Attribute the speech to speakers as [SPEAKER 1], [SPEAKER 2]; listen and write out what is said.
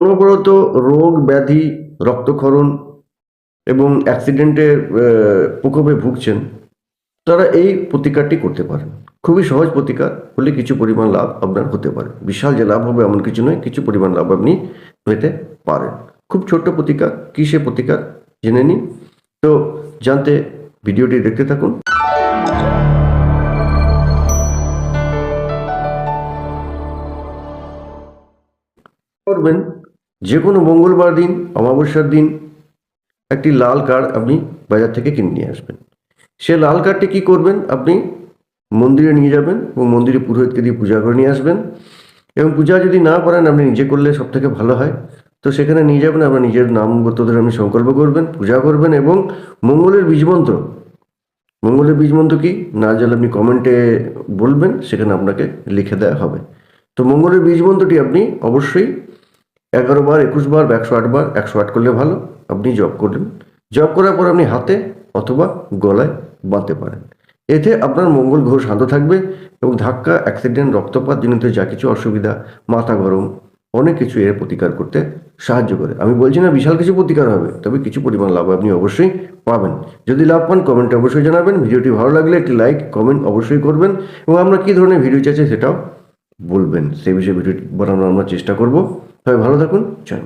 [SPEAKER 1] অনবরত রোগ ব্যাধি, রক্তক্ষরণ এবং অ্যাক্সিডেন্টের প্রকোপে ভুগছেন, তারা এই প্রতিকারটি করতে পারেন। খুবই সহজ প্রতিকার, হলে কিছু পরিমাণ লাভ আপনার হতে পারে। বিশাল যে লাভ হবে এমন কিছু নয়, কিছু পরিমাণ লাভ আপনি পেতে পারেন। খুব ছোট্ট প্রতিকার কী সে প্রতিকার, জেনে নিন। তো জানতে ভিডিওটি দেখতে থাকুন। করবেন যে কোনো মঙ্গলবার দিন, অমাবস্যার দিন একটি লাল কার্ড আপনি বাজার থেকে কিনে নিয়ে আসবেন। সে লাল কার্ডটি কী করবেন? আপনি মন্দিরে নিয়ে যাবেন এবং মন্দিরে পুরোহিতকে দিয়ে পূজা করে নিয়ে আসবেন এবং পূজা যদি না করেন, আপনি নিজে করলে সব থেকে ভালো হয়। তো সেখানে নিয়ে যাবেন, আপনার নিজের নাম গত আপনি সংকল্প করবেন, পূজা করবেন এবং মঙ্গলের বীজমন্ত্র মঙ্গলের বীজমন্ত্র কি? না জানলে আপনি কমেন্টে বলবেন, সেখানে আপনাকে লিখে দেওয়া হবে। তো মঙ্গলের বীজমন্ত্রটি আপনি অবশ্যই এগারো বার, একুশ বার বা একশো আট বার, একশো আট করলে ভালো। আপনি জব করলেন জব করার পর আপনি হাতে অথবা গলায় বাঁধতে পারেন। এতে আপনার মঙ্গল গ্রহ শান্ত থাকবে এবং ধাক্কা অ্যাক্সিডেন্ট রক্তপাত জনিত যা কিছু অসুবিধা, মাথা গরম, অনেক কিছু এর প্রতিকার করতে সাহায্য করে। আমি বলছি না বিশাল কিছু প্রতিকার হবে, তবে কিছু পরিমাণ লাভ আপনি অবশ্যই পাবেন। যদি লাভ পান কমেন্টে অবশ্যই জানাবেন। ভিডিওটি ভালো লাগলে একটি লাইক কমেন্ট অবশ্যই করবেন এবং আমরা কী ধরনের ভিডিও চাইছি সেটাও বলবেন। সেই বিষয়ে ভিডিও বানানোর আমরা চেষ্টা করব। তবে ভালো থাকুন। জয়